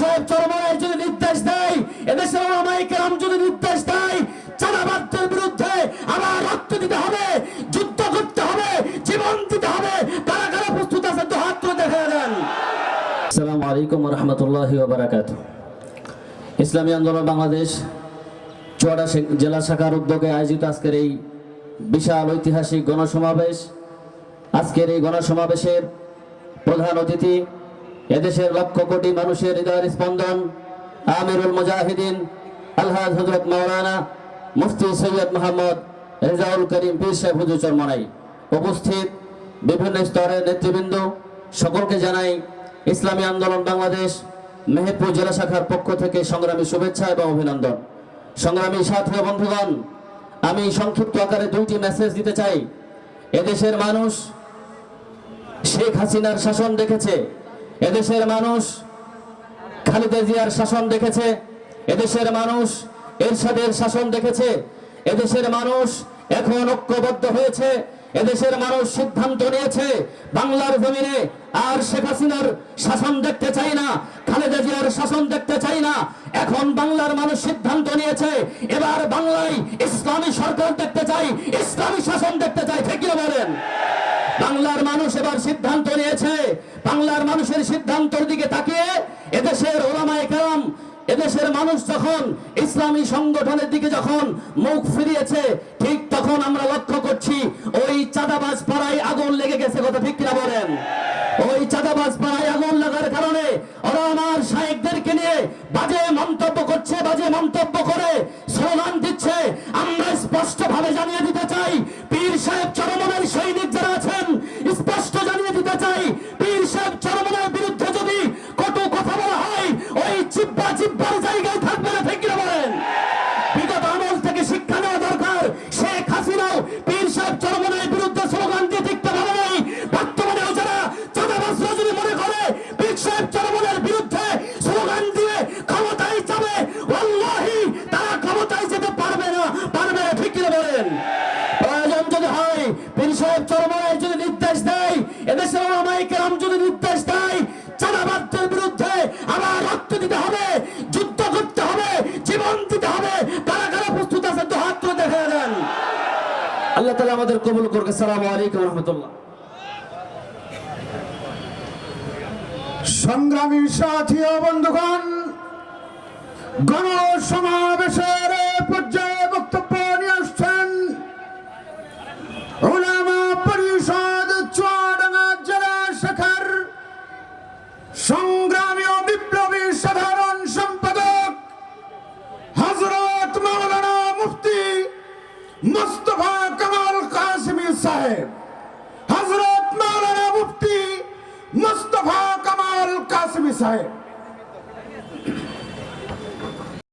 সাহেব চরমনায় যদি নির্দেশ দেয়, এদেশের আমাইকেরাম যদি নির্দেশ দেয় চাঁদাবাদদের বিরুদ্ধে আমার রক্ত দিতে হবে, যুদ্ধ করতে হবে, জীবন দিতে হবে। কারা কারা প্রস্তুত আছে তো হাত তুলে দেখা দেন। আসসালামু আলাইকুম রহমতুল্লাহ বারাকাত ইসলামী আন্দোলন বাংলাদেশ চুয়াডা জেলা শাখার উদ্যোগে আয়োজিত আজকের এই বিশাল ঐতিহাসিক গণসমাবেশ। আজকের এই গণসমাবেশের প্রধান অতিথি এদেশের লক্ষ কোটি মানুষের হৃদয়ের স্পন্দন। আমিরুল মুজাহিদিন, আলহাজ হজরত মাওলানা মুফতি সৈয়দ মোহাম্মদ রেজাউল করিম পীর সাহেব হুজুর চরমনাই উপস্থিত। বিভিন্ন স্তরের নেতৃবৃন্দ, সকলকে জানাই ইসলামী আন্দোলন বাংলাদেশ মেহেরপুর জেলা শাখার পক্ষ থেকে সংগ্রামী শুভেচ্ছা এবং অভিনন্দন। সংগ্রামী সাথী বন্ধুগণ, আমি সংক্ষিপ্ত আকারে দুইটি মেসেজ দিতে চাই। এদেশের মানুষ শেখ হাসিনার শাসন দেখেছে এদেশের মানুষ খালেদা জিয়ার শাসন দেখেছে, এদেশের মানুষ এরশাদের শাসন দেখেছে, এদেশের মানুষ এখন ঐক্যবদ্ধ হয়েছে, এদেশের মানুষ সিদ্ধান্ত নিয়েছে, বাংলার জমিনে আর শেখ হাসিনার শাসন দেখতে চাই না, খালেদা জিয়ার শাসন দেখতে চাই না, এখন বাংলার মানুষ সিদ্ধান্ত নিয়েছে, এবার বাংলায় ইসলামী সরকার দেখতে চাই, ইসলামী শাসন দেখতে চাই, ঠিক বলেন? বাংলার মানুষ এবার সিদ্ধান্ত নিয়েছে। বাংলার মানুষের সিদ্ধান্তের দিকে তাকিয়ে এদেশের ওলামায়ে কেরাম, এদেশের মানুষ যখন ইসলামী সংগঠনের দিকে যখন মুখ ফিরিয়েছে, ঠিক তখন আমরা লক্ষ্য করছি, ওই চাঁদাবাজ পাড়ায় আগুন লেগে গেছে কথা ঠিক কিনা বলেন? ওই চাঁদাবাজ পাড়ায় আগুন লাগার কারণে ওরা আমার শায়েকদেরকে নিয়ে বাজে মন্তব্য করছে, বাজে মন্তব্য করে সাহেব যদি নির্দেশ দেয়, এদেশের যদি নির্দেশ দেয় চাঁদাবাদদের বিরুদ্ধে আবার রক্ত দিতে হবে, যুদ্ধ করতে হবে, জীবন দিতে হবে। কারা কারা প্রস্তুত আছে তো হাত তুলে দেখা দেন। আল্লাহ তালা আমাদের কবুল করবে সালাম আলাইকুম রহমতুল্লাহ। সংগ্রামী সাথী বন্ধুগণ গণ সমাবেশের সংগ্রামী ও বিপ্লবী সাধারণ সম্পাদক হজরত মাওলানা মুফতি মুস্তফা কামাল কাসমি সাহেব হজরত মাওলানা মুফতি মুস্তফা কামাল কাসমি সাহেব।